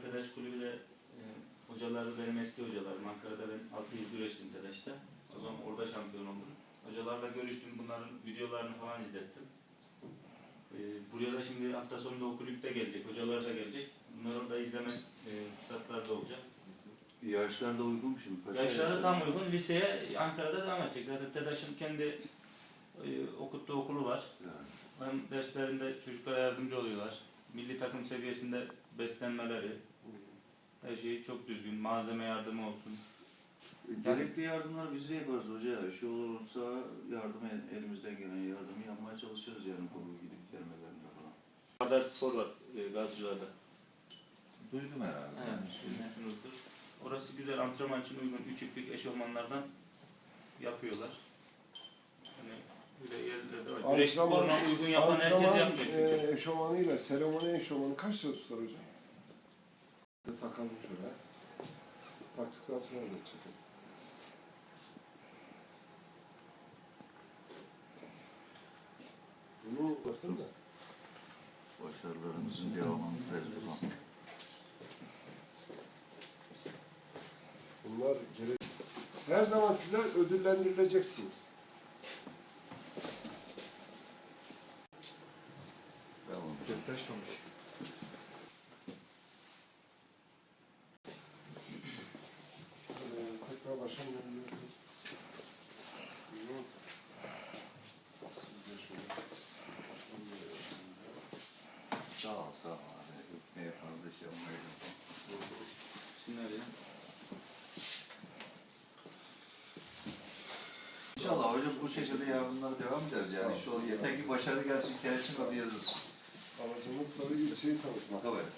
Tedaş Kulübü'de e, hocaları benim eski hocalarım. Ankara'da ben 6 yıl güreştim Tedaş'ta. O zaman orada şampiyon oldum. Hocalarla görüştüm. Bunların videolarını falan izlettim. E, buraya da şimdi hafta sonunda o kulüpte gelecek. Hocalar da gelecek. Bunların da izleme e, fırsatları da olacak. Yaşlar da uygun mu şimdi? Kaç Yaşları tam uygun. Liseye Ankara'da devam edecek. Zaten Tedaş'ın kendi e, okuttuğu okulu var. Yani. Hem derslerinde çocuklara yardımcı oluyorlar. Milli takım seviyesinde beslenmeleri, her şey çok düzgün. Malzeme yardımı olsun. Gerekli yardımları biz de yaparız hoca. Şu olursa yardım elimizden gelen yardımı yapmaya çalışırız yani okulu gidip gelmelerinde falan. Kadar spor var e, Gazcılar'da. Duydum herhalde. Evet, duymuşsunuzdur. Orası güzel antrenman için uygun. Üçüklük eşofmanlardan yapıyorlar. Var. Güreş Antrenman- sporuna uygun yapan herkes Antrenman, yapmıyor çünkü. E, eşofmanıyla seremoni eşofmanı kaç lira tutar hocam? Takalım şöyle. Taktıktan sonra da çekelim. Bunu bakın da. Başarılarımızın devamını zaman. Bunlar gerek. Her zaman sizler ödüllendirileceksiniz. Tekrar şöyle. Sağ ol, sağ ol. Hani öpmeye fazla şey. Şimdi nereye? İnşallah hocam bu şekilde yardımlara devam ederiz yani. Şu yeter ki başarı gelsin, kereçin adı yazılsın. Amacımız tabii ilçeyi tanıtmak. Tabii.